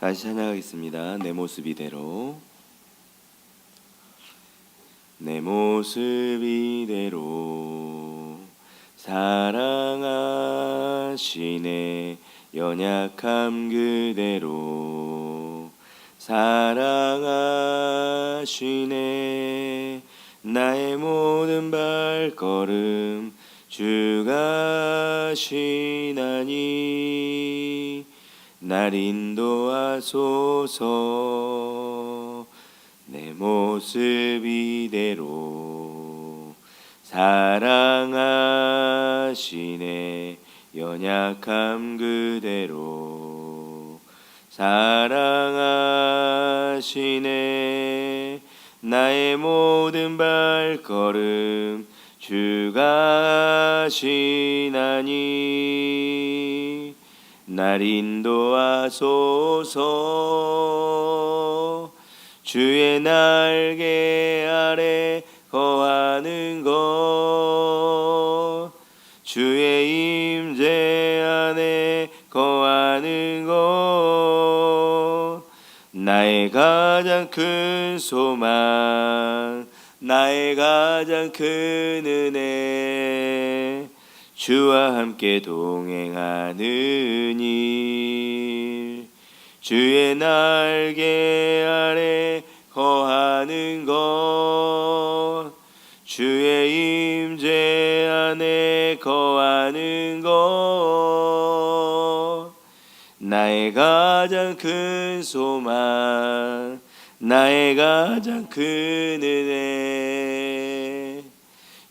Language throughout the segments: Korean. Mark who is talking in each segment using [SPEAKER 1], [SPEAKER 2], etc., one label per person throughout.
[SPEAKER 1] 다시 찬양하겠습니다. 내 모습 이대로. 내 모습 이대로. 사랑하시네. 연약함 그대로. 사랑하시네. 나의 모든 발걸음 주가 시나니 날 인도하소서. 내 모습 이대로 사랑하시네. 연약함 그대로 사랑하시네. 나의 모든 발걸음 주가 시나니 날 인도하소서. 주의 날개 아래 거하는 것. 주의 임재 안에 거하는 것. 나의 가장 큰 소망 나의 가장 큰 은혜 주와 함께 동행하는 일. 주의 날개 아래 거하는 것. 주의 임재 안에 거하는 것. 나의 가장 큰 소망 나의 가장 큰 은혜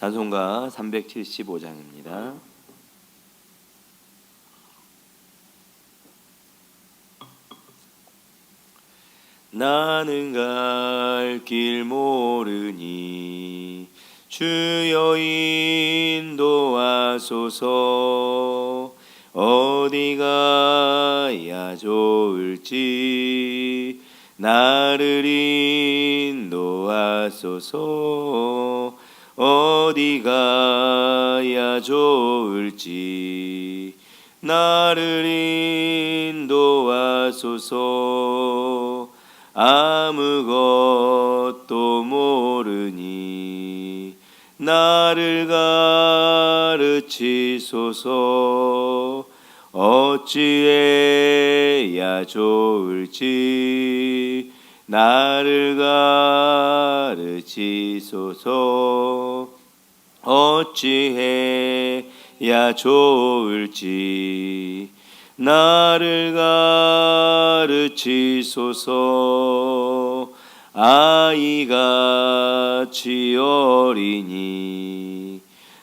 [SPEAKER 1] 찬송가 375장입니다. 나는 갈 길 모르니 주여 인도하소서 어디 가 야 좋을지 나를 인도하소서 어디 가 야 좋을지 나를 인도하소서. 아무것도 모르니 나를 가르치소서. 어찌해야 좋을지 나를 가르치소서. 어찌해야 좋을지. 나를 가르치소서. 아이같이 어리니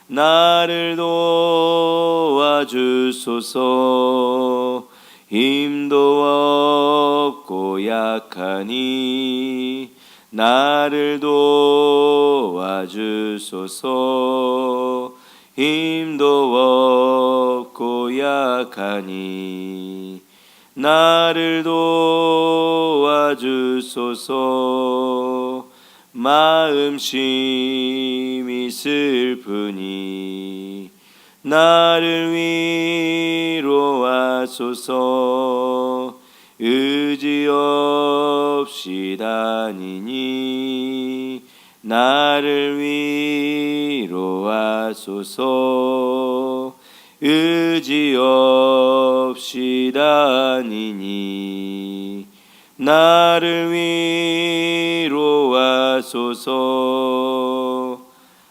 [SPEAKER 1] 나를 도와주소서 힘도 없고 약하니 나를 도와주소서. 힘도 없고 약하니 나를 도와주소서. 마음심이 슬프니 나를 위로하소서. 의지 없이 다니니 나를 위로하소서. 의지 없이 다니니 나를 위로하소서.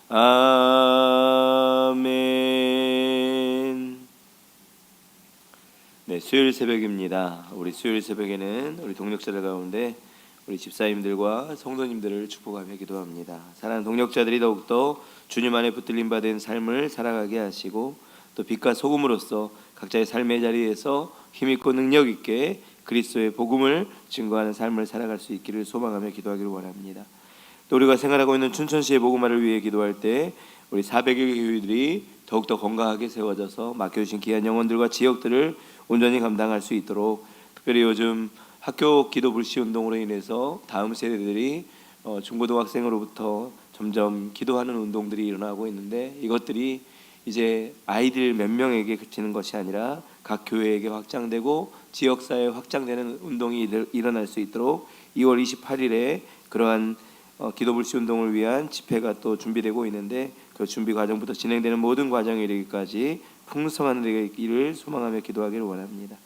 [SPEAKER 1] 아 네 수요일 새벽입니다 우리 수요일 새벽에는 우리 동력자들 가운데 우리 집사님들과 성도님들을 축복하며 기도합니다 사랑하는 동력자들이 더욱더 주님 안에 붙들림 받은 삶을 살아가게 하시고 또 빛과 소금으로서 각자의 삶의 자리에서 힘 있고 능력 있게 그리스도의 복음을 증거하는 삶을 살아갈 수 있기를 소망하며 기도하기를 원합니다. 또 우리가 생활하고 있는 춘천시의 복음화를 위해 기도할 때 우리 400여 개 교회들이 더욱더 건강하게 세워져서 맡겨주신 귀한 영혼들과 지역들을 온전히 감당할 수 있도록 특별히 요즘 학교 기도 불시 운동으로 인해서 다음 세대들이 어, 중고등학생으로부터 점점 기도하는 운동들이 일어나고 있는데 이것들이 이제 아이들 몇 명에게 그치는 것이 아니라 각 교회에게 확장되고 지역 사회에 확장되는 운동이 일- 일어날 수 있도록 2월 28일에 그러한 어, 기도 불시 운동을 위한 집회가 또 준비되고 있는데 그 준비 과정부터 진행되는 모든 과정에 이르기까지 풍성한 일을 소망하며 기도하기를 원합니다.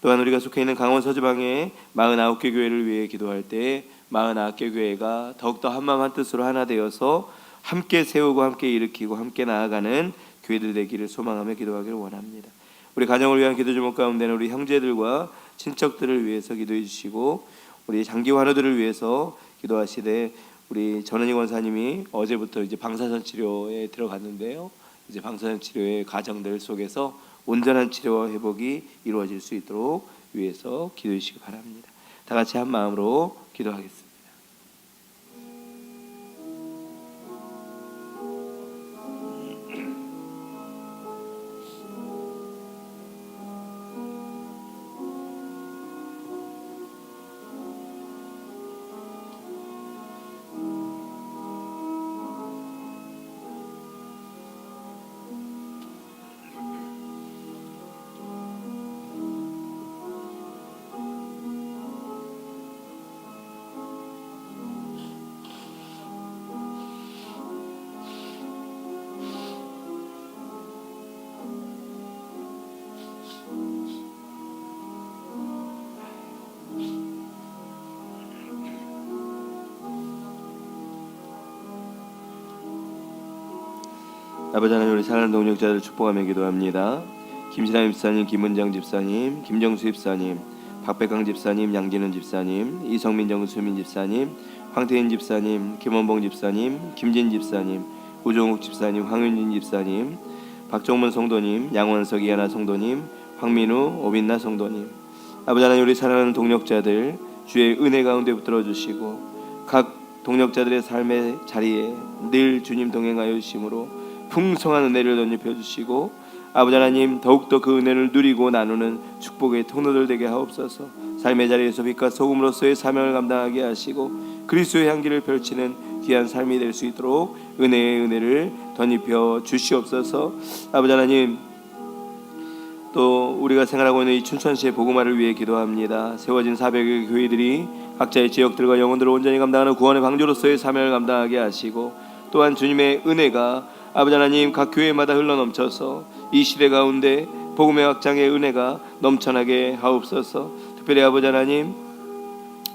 [SPEAKER 1] 또한 우리가 속해 있는 강원 서지방의 49개 교회를 위해 기도할 때 49개 교회가 더욱더 한마음 한뜻으로 하나 되어서 함께 세우고 함께 일으키고 함께 나아가는 교회들 되기를 소망하며 기도하기를 원합니다. 우리 가정을 위한 기도 제목 가운데는 우리 형제들과 친척들을 위해서 기도해 주시고 우리 장기 환우들을 위해서 기도하시되 우리 전은희 원사님이 어제부터 이제 방사선 치료에 들어갔는데요. 이제 방사선 치료의 과정들 속에서 온전한 치료와 회복이 이루어질 수 있도록 위해서 기도해 주시기 바랍니다. 다 같이 한 마음으로 기도하겠습니다. 아버지 하나님 우리 사랑하는 동력자들을 축복하며 기도합니다. 김신하 집사님, 김은정 집사님, 김정수 집사님, 박백강 집사님, 양진은 집사님, 이성민 정수민 집사님, 황태인 집사님, 김원봉 집사님, 김진 집사님, 우종욱 집사님, 황윤진 집사님, 박정문 성도님, 양원석 이하나 성도님, 황민우 오빈나 성도님, 아버지 하나님 우리 사랑하는 동력자들 주의 은혜 가운데 붙들어 주시고 각 동력자들의 삶의 자리에 늘 주님 동행하여 주심으로 풍성한 은혜를 덧입혀 주시고 아버지 하나님 더욱더 그 은혜를 누리고 나누는 축복의 통로들 되게 하옵소서 삶의 자리에서 빛과 소금으로서의 사명을 감당하게 하시고 그리스도의 향기를 펼치는 귀한 삶이 될 수 있도록 은혜의 은혜를 덧입혀 주시옵소서 아버지 하나님 또 우리가 생활하고 있는 이 춘천시의 복음화를 위해 기도합니다. 세워진 400여 교회들이 각자의 지역들과 영혼들을 온전히 감당하는 구원의 방주로서의 사명을 감당하게 하시고 또한 주님의 은혜가 아버지 하나님 각 교회마다 흘러넘쳐서 이 시대 가운데 복음의 확장의 은혜가 넘쳐나게 하옵소서. 특별히 아버지 하나님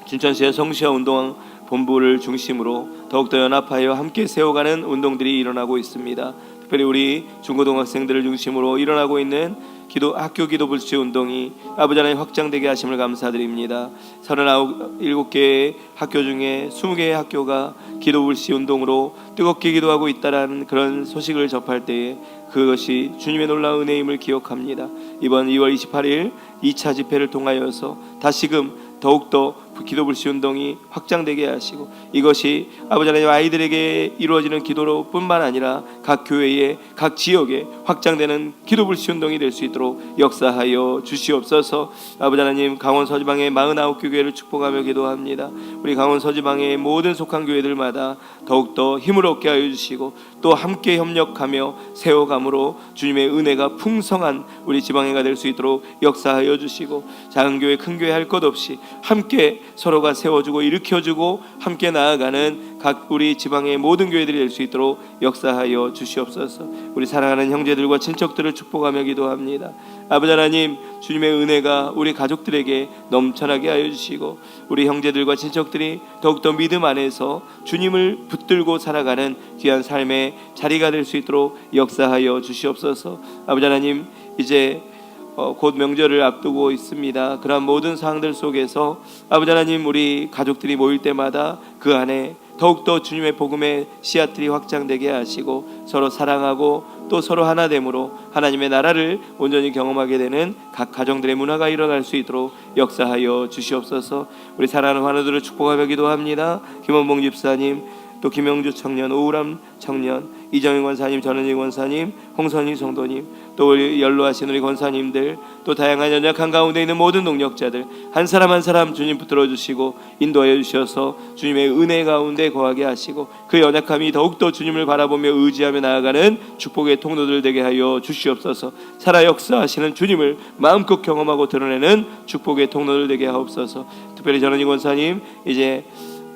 [SPEAKER 1] 춘천시의 성시와 운동 본부를 중심으로 더욱더 연합하여 함께 세워가는 운동들이 일어나고 있습니다. 특별히 우리 중고등학생들을 중심으로 일어나고 있는 기도 학교 기도 불시 운동이 아버지 하나님 확장되게 하심을 감사드립니다. 37개의 학교 중에 20개의 학교가 기도 불시 운동으로 뜨겁게 기도하고 있다라는 그런 소식을 접할 때에 그것이 주님의 놀라운 은혜임을 기억합니다. 이번 2월 28일 2차 집회를 통하여서 다시금 더욱더 기도 불시 운동이 확장되게 하시고 이것이 아버지 하나님 아이들에게 이루어지는 기도로 뿐만 아니라 각 교회에 각 지역에 확장되는 기도 불시 운동이 될 수 있도록 역사하여 주시옵소서. 아버지 하나님 강원 서지방의 49 교회를 축복하며 기도합니다. 우리 강원 서지방의 모든 속한 교회들마다 더욱더 힘을 얻게 하여 주시고 또 함께 협력하며 세워감으로 주님의 은혜가 풍성한 우리 지방회가 될 수 있도록 역사하여 주시고 작은 교회 큰 교회 할 것 없이 함께 서로가 세워주고 일으켜주고 함께 나아가는 각 우리 지방의 모든 교회들이 될 수 있도록 역사하여 주시옵소서. 우리 사랑하는 형제들과 친척들을 축복하며 기도합니다. 아버지 하나님 주님의 은혜가 우리 가족들에게 넘쳐나게 하여 주시고 우리 형제들과 친척들이 더욱더 믿음 안에서 주님을 붙들고 살아가는 귀한 삶의 자리가 될 수 있도록 역사하여 주시옵소서. 아버지 하나님 이제 어, 곧 명절을 앞두고 있습니다. 그러한 모든 상황들 속에서 아버지 하나님 우리 가족들이 모일 때마다 그 안에 더욱더 주님의 복음의 씨앗들이 확장되게 하시고 서로 사랑하고 또 서로 하나됨으로 하나님의 나라를 온전히 경험하게 되는 각 가정들의 문화가 일어날 수 있도록 역사하여 주시옵소서. 우리 사랑하는 환우들을 축복하며 기도합니다. 김원봉 집사님 또 김영주 청년, 오우람 청년, 이정희 권사님, 전은희 권사님, 홍선희 성도님, 또 연로하신 우리 권사님들, 또 다양한 연약한 가운데 있는 모든 동력자들 한 사람 한 사람 주님 붙들어 주시고 인도하여 주셔서 주님의 은혜 가운데 거하게 하시고 그 연약함이 더욱더 주님을 바라보며 의지하며 나아가는 축복의 통로들 되게 하여 주시옵소서. 살아 역사하시는 주님을 마음껏 경험하고 드러내는 축복의 통로들 되게 하옵소서. 특별히 전은희 권사님 이제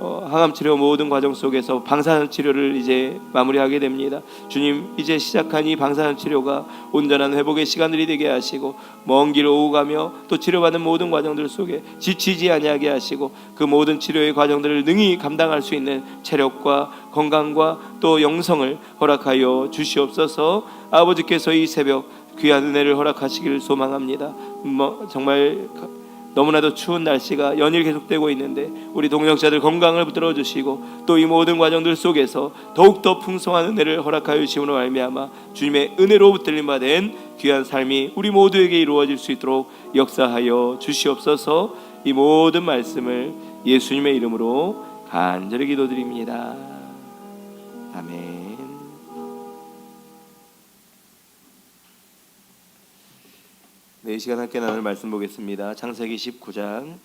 [SPEAKER 1] 어, 항암 치료 모든 과정 속에서 방사선 치료를 이제 마무리하게 됩니다. 주님 이제 시작한 이 방사선 치료가 온전한 회복의 시간들이 되게 하시고 먼 길 오고 가며 또 치료받는 모든 과정들 속에 지치지 아니하게 하시고 그 모든 치료의 과정들을 능히 감당할 수 있는 체력과 건강과 또 영성을 허락하여 주시옵소서. 아버지께서 이 새벽 귀한 은혜를 허락하시기를 소망합니다. 뭐 정말 너무나도 추운 날씨가 연일 계속되고 있는데 우리 동역자들 건강을 붙들어 주시고 또 이 모든 과정들 속에서 더욱더 풍성한 은혜를 허락하여 주심으로 말미암아 주님의 은혜로 붙들림 받은 귀한 삶이 우리 모두에게 이루어질 수 있도록 역사하여 주시옵소서. 이 모든 말씀을 예수님의 이름으로 간절히 기도드립니다. 아멘 네, 이 시간 함께 나눌 말씀 보겠습니다. 창세기 19장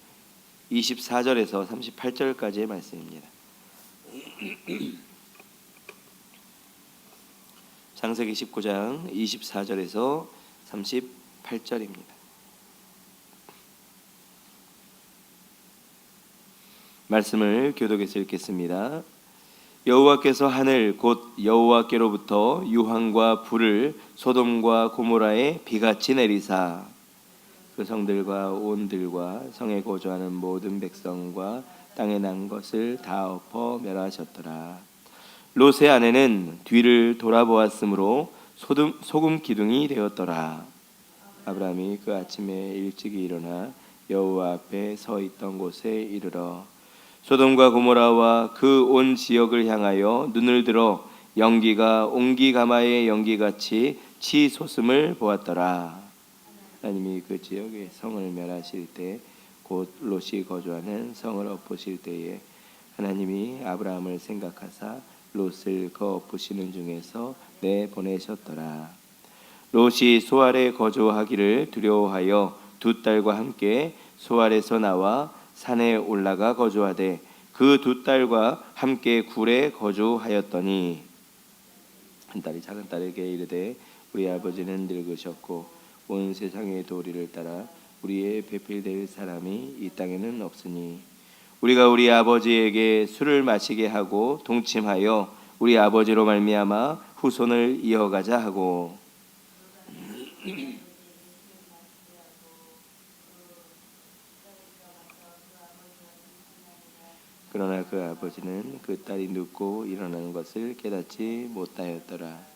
[SPEAKER 1] 24절에서 38절까지의 말씀입니다. 창세기 19장 24절에서 38절입니다. 말씀을 교독해서 읽겠습니다. 여호와께서 하늘 곧 여호와께로부터 유황과 불을 소돔과 고모라에 비같이 내리사 그 성들과 온들과 성에 거주하는 모든 백성과 땅에 난 것을 다 엎어 멸하셨더라. 롯의 아내는 뒤를 돌아보았으므로 소금, 소금 기둥이 되었더라. 아브라함이 그 아침에 일찍이 일어나 여호와 앞에 서 있던 곳에 이르러 소돔과 고모라와 그 온 지역을 향하여 눈을 들어 연기가 옹기 가마의 연기같이 치솟음을 보았더라. 하나님이 그 지역의 성을 멸하실 때 곧 롯이 거주하는 성을 엎으실 때에 하나님이 아브라함을 생각하사 롯을 그 엎으시는 중에서 내 보내셨더라. 롯이 소알에 거주하기를 두려워하여 두 딸과 함께 소알에서 나와 산에 올라가 거주하되 그 두 딸과 함께 굴에 거주하였더니 한 딸이 작은 딸에게 이르되 우리 아버지는 늙으셨고 온 세상의 도리를 따라 우리의 배필될 사람이 이 땅에는 없으니 우리가 우리 아버지에게 술을 마시게 하고 동침하여 우리 아버지로 말미암아 후손을 이어가자 하고 그러나 그 아버지는 그 딸이 눕고 일어나는 것을 깨닫지 못하였더라.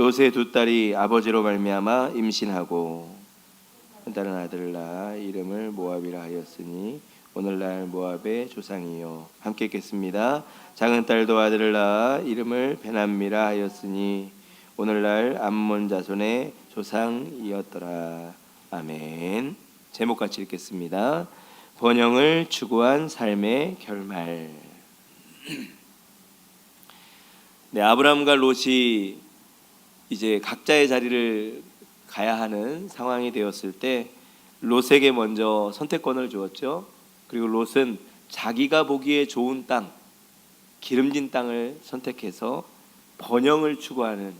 [SPEAKER 1] 롯의 두 딸이 아버지로 말미암아 임신하고 한 딸은 아들을 낳아 이름을 모압이라 하였으니 오늘날 모압의 조상이요 함께 읽겠습니다. 작은 딸도 아들을 낳아 이름을 베남미라 하였으니 오늘날 암몬 자손의 조상이었더라. 아멘. 제목 같이 읽겠습니다. 번영을 추구한 삶의 결말. 네, 아브라함과 롯이 이제 각자의 자리를 가야 하는 상황이 되었을 때 롯에게 먼저 선택권을 주었죠. 그리고 롯은 자기가 보기에 좋은 땅, 기름진 땅을 선택해서 번영을 추구하는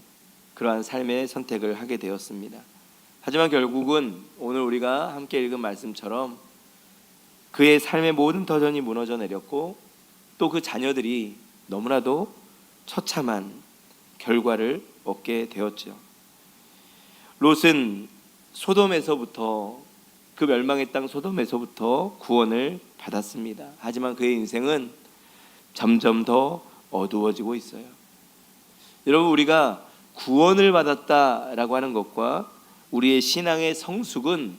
[SPEAKER 1] 그러한 삶의 선택을 하게 되었습니다. 하지만 결국은 오늘 우리가 함께 읽은 말씀처럼 그의 삶의 모든 터전이 무너져 내렸고 또 그 자녀들이 너무나도 처참한 결과를 얻게 되었죠. 롯은 소돔에서부터 그 멸망의 땅 소돔에서부터 구원을 받았습니다. 하지만 그의 인생은 점점 더 어두워지고 있어요. 여러분 우리가 구원을 받았다라고 하는 것과 우리의 신앙의 성숙은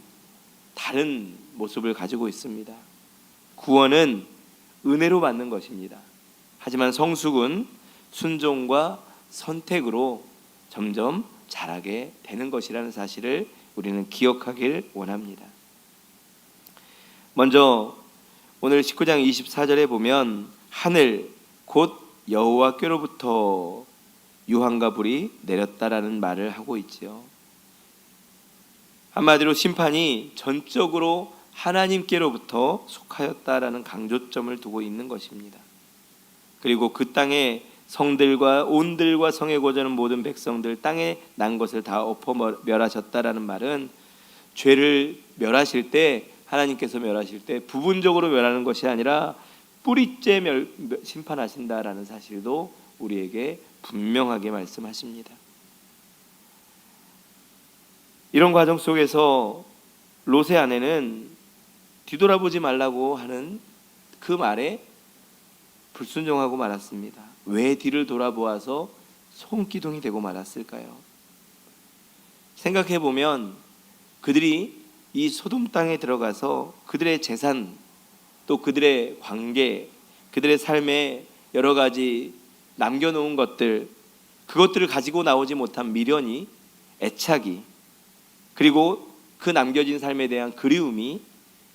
[SPEAKER 1] 다른 모습을 가지고 있습니다. 구원은 은혜로 받는 것입니다. 하지만 성숙은 순종과 선택으로 점점 자라게 되는 것이라는 사실을 우리는 기억하길 원합니다. 먼저 오늘 19장 24절에 보면 하늘 곧 여호와께로부터 유황과 불이 내렸다라는 말을 하고 있지요. 한마디로 심판이 전적으로 하나님께로부터 속하였다라는 강조점을 두고 있는 것입니다. 그리고 그 땅에 성들과 온들과 성에 거주하는 모든 백성들 땅에 난 것을 다 엎어 멸하셨다라는 말은 죄를 멸하실 때 하나님께서 멸하실 때 부분적으로 멸하는 것이 아니라 뿌리째 멸, 심판하신다라는 사실도 우리에게 분명하게 말씀하십니다. 이런 과정 속에서 롯의 아내는 뒤돌아보지 말라고 하는 그 말에 불순종하고 말았습니다. 왜 뒤를 돌아보아서 손기둥이 되고 말았을까요? 생각해 보면 그들이 이 소돔 땅에 들어가서 그들의 재산 또 그들의 관계, 그들의 삶에 여러 가지 남겨놓은 것들, 그것들을 가지고 나오지 못한 미련이, 애착이, 그리고 그 남겨진 삶에 대한 그리움이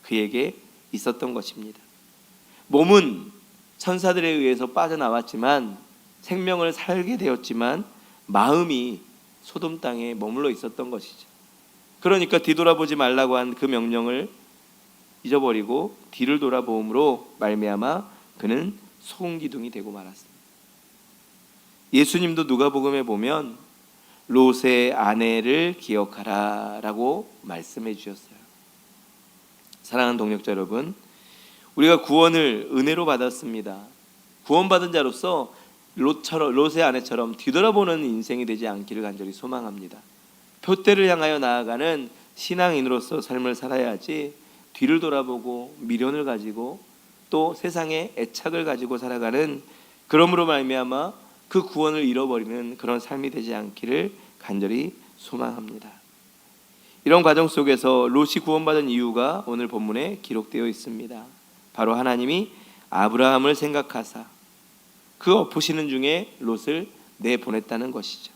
[SPEAKER 1] 그에게 있었던 것입니다. 몸은 천사들에 의해서 빠져나왔지만 생명을 살게 되었지만 마음이 소돔 땅에 머물러 있었던 것이죠. 그러니까 뒤돌아보지 말라고 한 그 명령을 잊어버리고 뒤를 돌아보므로 말미암아 그는 소금 기둥이 되고 말았습니다. 예수님도 누가복음에 보면 롯의 아내를 기억하라라고 말씀해 주셨어요. 사랑하는 동역자 여러분, 우리가 구원을 은혜로 받았습니다. 구원받은 자로서 롯처럼 롯의 아내처럼 뒤돌아보는 인생이 되지 않기를 간절히 소망합니다. 표대를 향하여 나아가는 신앙인으로서 삶을 살아야지 뒤를 돌아보고 미련을 가지고 또 세상에 애착을 가지고 살아가는 그러므로 말미암아 그 구원을 잃어버리는 그런 삶이 되지 않기를 간절히 소망합니다. 이런 과정 속에서 롯이 구원받은 이유가 오늘 본문에 기록되어 있습니다. 바로 하나님이 아브라함을 생각하사 그 엎으시는 중에 롯을 내보냈다는 것이죠.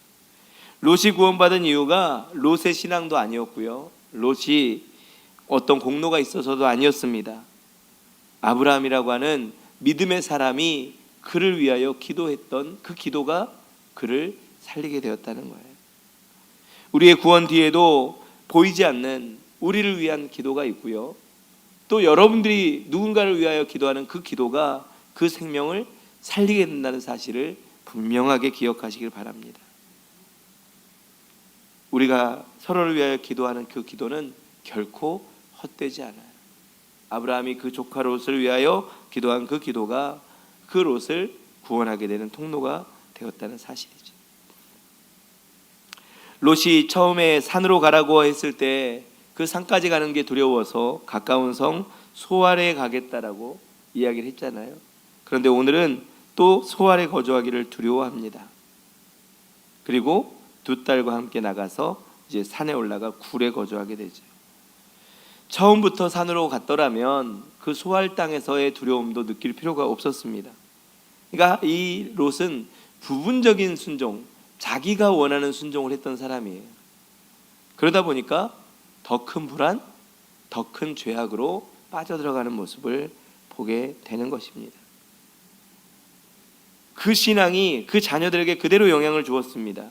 [SPEAKER 1] 롯이 구원받은 이유가 롯의 신앙도 아니었고요. 롯이 어떤 공로가 있어서도 아니었습니다. 아브라함이라고 하는 믿음의 사람이 그를 위하여 기도했던 그 기도가 그를 살리게 되었다는 거예요. 우리의 구원 뒤에도 보이지 않는 우리를 위한 기도가 있고요. 또 여러분들이 누군가를 위하여 기도하는 그 기도가 그 생명을 살리게 된다는 사실을 분명하게 기억하시길 바랍니다. 우리가 서로를 위하여 기도하는 그 기도는 결코 헛되지 않아요. 아브라함이 그 조카 롯을 위하여 기도한 그 기도가 그 롯을 구원하게 되는 통로가 되었다는 사실이죠. 롯이 처음에 산으로 가라고 했을 때 그 산까지 가는 게 두려워서 가까운 성 소알에 가겠다라고 이야기를 했잖아요. 그런데 오늘은 또 소알에 거주하기를 두려워합니다. 그리고 두 딸과 함께 나가서 이제 산에 올라가 굴에 거주하게 되죠. 처음부터 산으로 갔더라면 그 소알 땅에서의 두려움도 느낄 필요가 없었습니다. 그러니까 이 롯은 부분적인 순종, 자기가 원하는 순종을 했던 사람이에요. 그러다 보니까 더 큰 불안, 더 큰 죄악으로 빠져들어가는 모습을 보게 되는 것입니다. 그 신앙이 그 자녀들에게 그대로 영향을 주었습니다.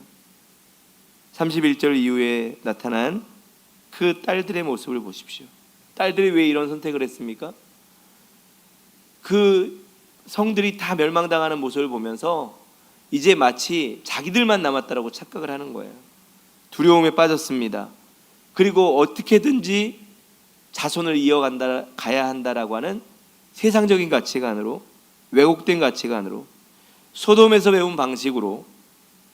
[SPEAKER 1] 31절 이후에 나타난 그 딸들의 모습을 보십시오. 딸들이 왜 이런 선택을 했습니까? 그 성들이 다 멸망당하는 모습을 보면서 이제 마치 자기들만 남았다라고 착각을 하는 거예요. 두려움에 빠졌습니다. 그리고 어떻게든지 자손을 이어간다 가야 한다라고 하는 세상적인 가치관으로 왜곡된 가치관으로 소돔에서 배운 방식으로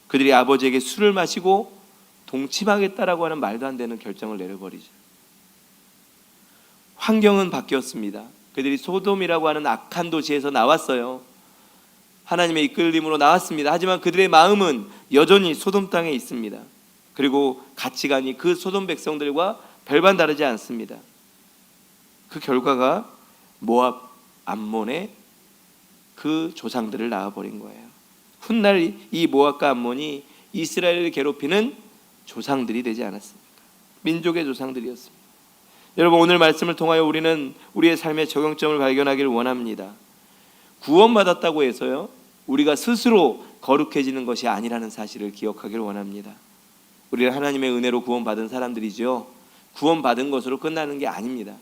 [SPEAKER 1] 그들이 아버지에게 술을 마시고 동침하겠다라고 하는 말도 안 되는 결정을 내려버리죠. 환경은 바뀌었습니다. 그들이 소돔이라고 하는 악한 도시에서 나왔어요. 하나님의 이끌림으로 나왔습니다. 하지만 그들의 마음은 여전히 소돔 땅에 있습니다. 그리고 가치관이 그 소돔 백성들과 별반 다르지 않습니다. 그 결과가 모압 암몬의 그 조상들을 낳아버린 거예요. 훗날 이 모압과 암몬이 이스라엘을 괴롭히는 조상들이 되지 않았습니까? 민족의 조상들이었습니다. 여러분 오늘 말씀을 통하여 우리는 우리의 삶의 적용점을 발견하기를 원합니다. 구원받았다고 해서요 우리가 스스로 거룩해지는 것이 아니라는 사실을 기억하기를 원합니다. 우리는 하나님의 은혜로 구원받은 사람들이죠. 구원받은 것으로 끝나는 게 아닙니다.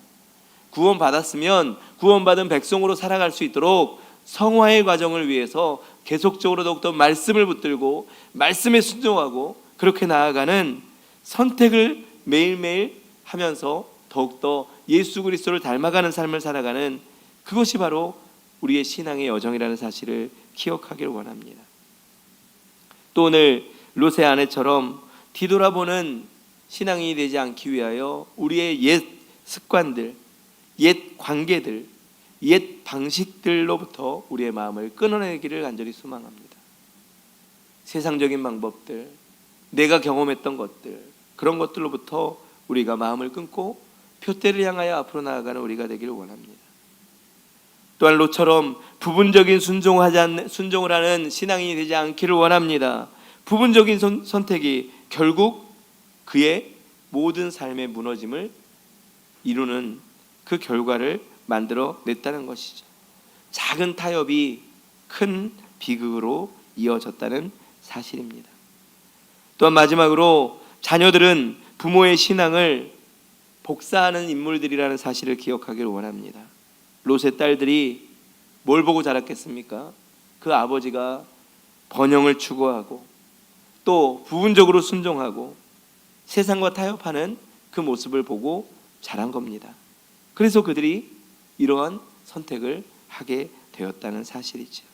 [SPEAKER 1] 구원받았으면 구원받은 백성으로 살아갈 수 있도록 성화의 과정을 위해서 계속적으로 더욱더 말씀을 붙들고 말씀에 순종하고 그렇게 나아가는 선택을 매일매일 하면서 더욱더 예수 그리스도를 닮아가는 삶을 살아가는 그것이 바로 우리의 신앙의 여정이라는 사실을 기억하기를 원합니다. 또 오늘 롯의 아내처럼 뒤돌아보는 신앙이 되지 않기 위하여 우리의 옛 습관들, 옛 관계들, 옛 방식들로부터 우리의 마음을 끊어내기를 간절히 소망합니다. 세상적인 방법들, 내가 경험했던 것들, 그런 것들로부터 우리가 마음을 끊고 표대를 향하여 앞으로 나아가는 우리가 되기를 원합니다. 또한 롯처럼 부분적인 순종하지 않, 순종을 하는 신앙이 되지 않기를 원합니다. 부분적인 선, 선택이 결국 그의 모든 삶의 무너짐을 이루는 그 결과를 만들어 냈다는 것이죠. 작은 타협이 큰 비극으로 이어졌다는 사실입니다. 또한 마지막으로 자녀들은 부모의 신앙을 복사하는 인물들이라는 사실을 기억하기를 원합니다. 롯의 딸들이 뭘 보고 자랐겠습니까? 그 아버지가 번영을 추구하고 또 부분적으로 순종하고 세상과 타협하는 그 모습을 보고 자란 겁니다. 그래서 그들이 이러한 선택을 하게 되었다는 사실이죠.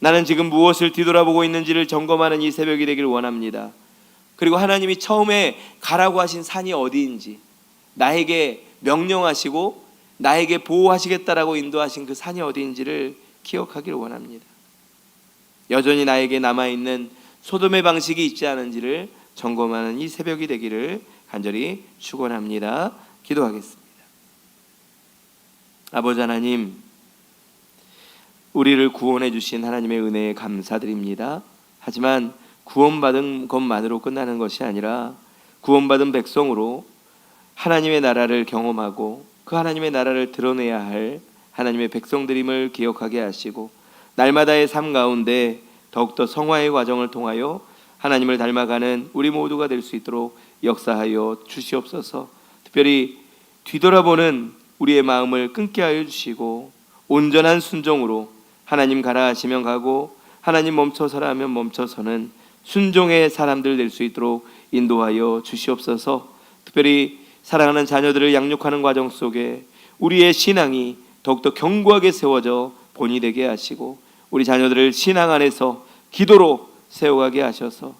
[SPEAKER 1] 나는 지금 무엇을 뒤돌아보고 있는지를 점검하는 이 새벽이 되길 원합니다. 그리고 하나님이 처음에 가라고 하신 산이 어디인지 나에게 명령하시고 나에게 보호하시겠다라고 인도하신 그 산이 어디인지를 기억하기를 원합니다. 여전히 나에게 남아 있는 소돔의 방식이 있지 않은지를 점검하는 이 새벽이 되기를 간절히 축원합니다. 기도하겠습니다. 아버지 하나님, 우리를 구원해 주신 하나님의 은혜에 감사드립니다. 하지만 구원받은 것만으로 끝나는 것이 아니라 구원받은 백성으로 하나님의 나라를 경험하고 그 하나님의 나라를 드러내야 할 하나님의 백성들임을 기억하게 하시고 날마다의 삶 가운데 더욱더 성화의 과정을 통하여 하나님을 닮아가는 우리 모두가 될 수 있도록 역사하여 주시옵소서. 특별히 뒤돌아보는 우리의 마음을 끊게 하여 주시고 온전한 순종으로 하나님 가라 하시면 가고 하나님 멈춰서라 하면 멈춰서는 순종의 사람들 될 수 있도록 인도하여 주시옵소서. 특별히 사랑하는 자녀들을 양육하는 과정 속에 우리의 신앙이 더욱더 견고하게 세워져 본이 되게 하시고 우리 자녀들을 신앙 안에서 기도로 세워가게 하셔서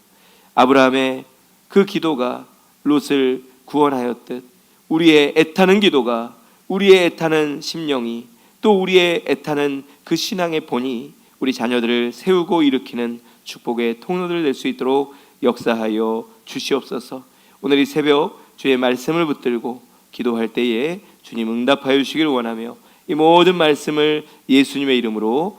[SPEAKER 1] 아브라함의 그 기도가 롯을 구원하였듯 우리의 애타는 기도가 우리의 애타는 심령이 또 우리의 애타는 그 신앙의 본이 우리 자녀들을 세우고 일으키는 축복의 통로들 될수 있도록 역사하여 주시옵소서. 오늘 이 새벽 주의 말씀을 붙들고 기도할 때에 주님 응답하여 주시기를 원하며 이 모든 말씀을 예수님의 이름으로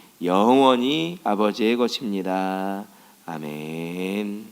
[SPEAKER 1] 영원히 아버지의 것입니다. 아멘.